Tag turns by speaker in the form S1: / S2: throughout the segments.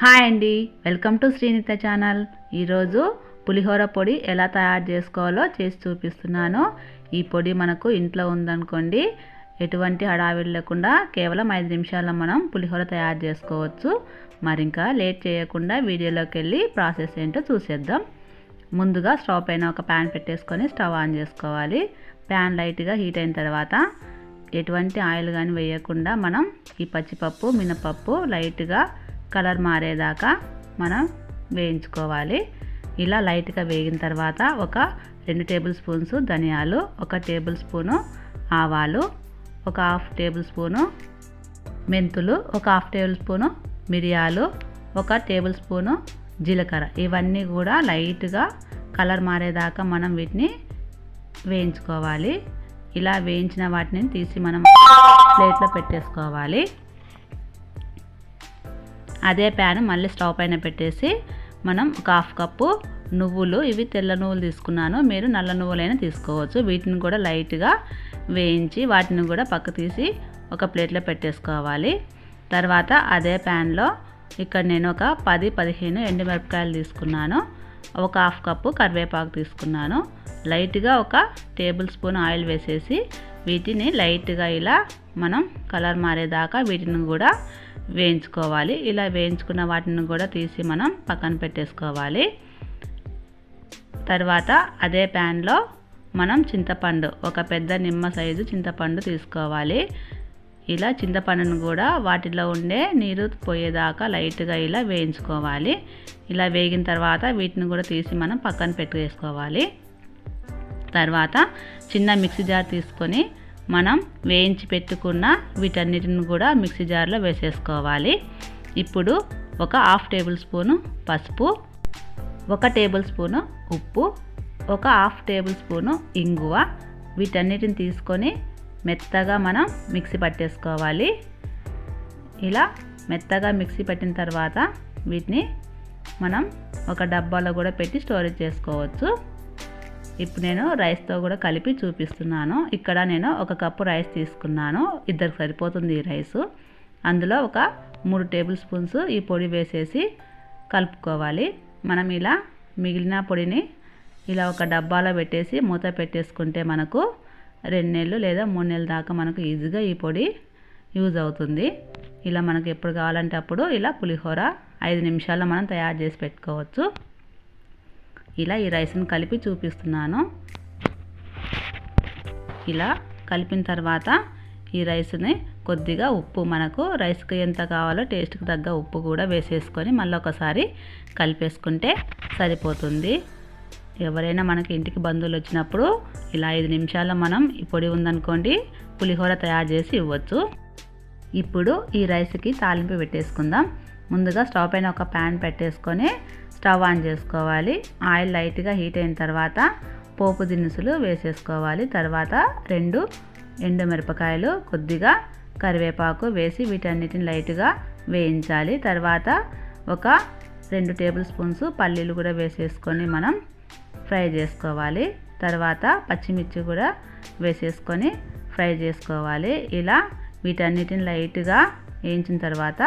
S1: Hi అండి. Welcome to Srinitha channel. ఈరోజు పులిహోర పొడి ఎలా తయారు చేసుకోవాలో చేసి చూపిస్తున్నాను. ఈ పొడి మనకు ఇంట్లో ఉందనుకోండి ఎటువంటి హడావిడి లేకుండా కేవలం ఐదు నిమిషాల్లో మనం పులిహోర తయారు చేసుకోవచ్చు. మరి ఇంకా లేట్ చేయకుండా వీడియోలోకి వెళ్ళి ప్రాసెస్ ఏంటో చూసేద్దాం. ముందుగా స్టవ్ పైన ఒక ప్యాన్ పెట్టేసుకొని స్టవ్ ఆన్ చేసుకోవాలి. ప్యాన్ లైట్గా హీట్ అయిన తర్వాత ఎటువంటి ఆయిల్ కానీ వేయకుండా మనం ఈ పచ్చిపప్పు మినపప్పు లైట్గా కలర్ మారేదాకా మనం వేయించుకోవాలి. ఇలా లైట్గా వేగిన తర్వాత ఒక రెండు టేబుల్ స్పూన్స్ ధనియాలు ఒక టేబుల్ స్పూను ఆవాలు ఒక హాఫ్ టేబుల్ స్పూను మెంతులు ఒక హాఫ్ టేబుల్ స్పూను మిరియాలు ఒక టేబుల్ స్పూను జీలకర్ర. ఇవన్నీ కూడా లైట్గా కలర్ మారేదాకా మనం వీటిని వేయించుకోవాలి. ఇలా వేయించిన వాటిని తీసి మనం ప్లేట్లో పెట్టేసుకోవాలి. అదే ప్యాన్ మళ్ళీ స్టవ్ పైన పెట్టేసి మనం ఒక హాఫ్ కప్పు నువ్వులు ఇవి తెల్ల నువ్వులు తీసుకున్నాను. మీరు నల్ల నువ్వులైనా తీసుకోవచ్చు. వీటిని కూడా లైట్గా వేయించి వాటిని కూడా పక్క తీసి ఒక ప్లేట్లో పెట్టేసుకోవాలి. తర్వాత అదే ప్యాన్లో ఇక్కడ నేను ఒక పది పదిహేను ఎండుమిరపకాయలు తీసుకున్నాను. ఒక హాఫ్ కప్పు కరివేపాకు తీసుకున్నాను. లైట్గా ఒక టేబుల్ స్పూన్ ఆయిల్ వేసేసి వీటిని లైట్గా ఇలా మనం కలర్ మారేదాకా వీటిని కూడా వేయించుకోవాలి. ఇలా వేయించుకున్న వాటిని కూడా తీసి మనం పక్కన పెట్టేసుకోవాలి. తర్వాత అదే ప్యాన్లో మనం చింతపండు ఒక పెద్ద నిమ్మ సైజు చింతపండు తీసుకోవాలి. ఇలా చింతపండును కూడా వాటిలో ఉండే నీరు పోయేదాకా లైట్గా ఇలా వేయించుకోవాలి. ఇలా వేగిన తర్వాత వీటిని కూడా తీసి మనం పక్కన పెట్టేసుకోవాలి. తర్వాత చిన్న మిక్సీ జార్ తీసుకొని మనం వేయించి పెట్టుకున్న వీటన్నిటిని కూడా మిక్సీ జార్లో వేసేసుకోవాలి. ఇప్పుడు ఒక హాఫ్ టేబుల్ స్పూను పసుపు ఒక టేబుల్ స్పూను ఉప్పు ఒక హాఫ్ టేబుల్ స్పూను ఇంగువ. వీటన్నిటిని తీసుకొని మెత్తగా మనం మిక్సీ పట్టేసుకోవాలి. ఇలా మెత్తగా మిక్సీ పెట్టిన తర్వాత వీటిని మనం ఒక డబ్బాలో కూడా పెట్టి స్టోరేజ్ చేసుకోవచ్చు. ఇప్పుడు నేను రైస్తో కూడా కలిపి చూపిస్తున్నాను. ఇక్కడ నేను ఒక కప్పు రైస్ తీసుకున్నాను. ఇద్దరికి సరిపోతుంది ఈ రైసు. అందులో ఒక మూడు టేబుల్ స్పూన్స్ ఈ పొడి వేసేసి కలుపుకోవాలి. మనం ఇలా మిగిలిన పొడిని ఇలా ఒక డబ్బాలో పెట్టేసి మూత పెట్టేసుకుంటే మనకు రెండు నెలలు లేదా మూడు నెలల దాకా మనకు ఈజీగా ఈ పొడి యూజ్ అవుతుంది. ఇలా మనకు ఎప్పుడు కావాలంటే అప్పుడు ఇలా పులిహోర ఐదు నిమిషాల్లో మనం తయారు చేసి పెట్టుకోవచ్చు. ఇలా ఈ రైస్ని కలిపి చూపిస్తున్నాను. ఇలా కలిపిన తర్వాత ఈ రైస్ని కొద్దిగా ఉప్పు మనకు రైస్కి ఎంత కావాలో టేస్ట్కి తగ్గ ఉప్పు కూడా వేసేసుకొని మళ్ళీ ఒకసారి కలిపేసుకుంటే సరిపోతుంది. ఎవరైనా మనకి ఇంటికి బంధువులు వచ్చినప్పుడు ఇలా ఐదు నిమిషాల్లో మనం ఈ పొడి ఉందనుకోండి పులిహోర తయారు చేసి ఇవ్వచ్చు. ఇప్పుడు ఈ రైస్కి తాలింపు పెట్టేసుకుందాం. ముందుగా స్టవ్ పైన ఒక ప్యాన్ పెట్టేసుకొని స్టవ్ ఆన్ చేసుకోవాలి. ఆయిల్ లైట్గా హీట్ అయిన తర్వాత పోపు దినుసులు వేసేసుకోవాలి. తర్వాత రెండు ఎండు మిరపకాయలు కొద్దిగా కరివేపాకు వేసి వీటన్నిటిని లైట్గా వేయించాలి. తర్వాత ఒక రెండు టేబుల్ స్పూన్స్ పల్లీలు కూడా వేసేసుకొని మనం ఫ్రై చేసుకోవాలి. తర్వాత పచ్చిమిర్చి కూడా వేసేసుకొని ఫ్రై చేసుకోవాలి. ఇలా వీటన్నిటిని లైట్గా వేయించిన తర్వాత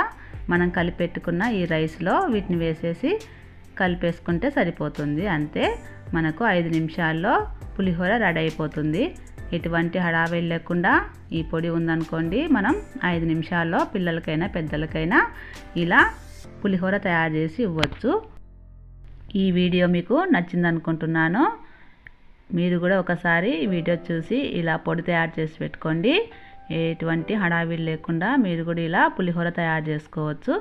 S1: మనం కలిపెట్టుకున్న ఈ రైస్లో వీటిని వేసేసి కలిపేసుకుంటే సరిపోతుంది. అంతే మనకు ఐదు నిమిషాల్లో పులిహోర రెడీ అయిపోతుంది. ఎటువంటి హడావిడి లేకుండా ఈ పొడి ఉందనుకోండి మనం ఐదు నిమిషాల్లో పిల్లలకైనా పెద్దలకైనా ఇలా పులిహోర తయారు చేసి ఇవ్వచ్చు. ఈ వీడియో మీకు నచ్చిందనుకుంటున్నాను. మీరు కూడా ఒకసారి ఈ వీడియో చూసి ఇలా పొడి తయారు చేసి పెట్టుకోండి. ఎటువంటి హడావిడి లేకుండా మీరు కూడా ఇలా పులిహోర తయారు చేసుకోవచ్చు.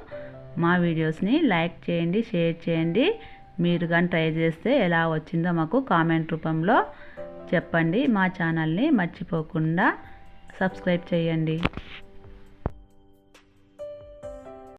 S1: మా వీడియోస్ని లైక్ చేయండి షేర్ చేయండి. మీరు కానీ ట్రై చేస్తే ఎలా వచ్చిందో మాకు కామెంట్ రూపంలో చెప్పండి. మా ఛానల్ని మర్చిపోకుండా సబ్స్క్రైబ్ చేయండి.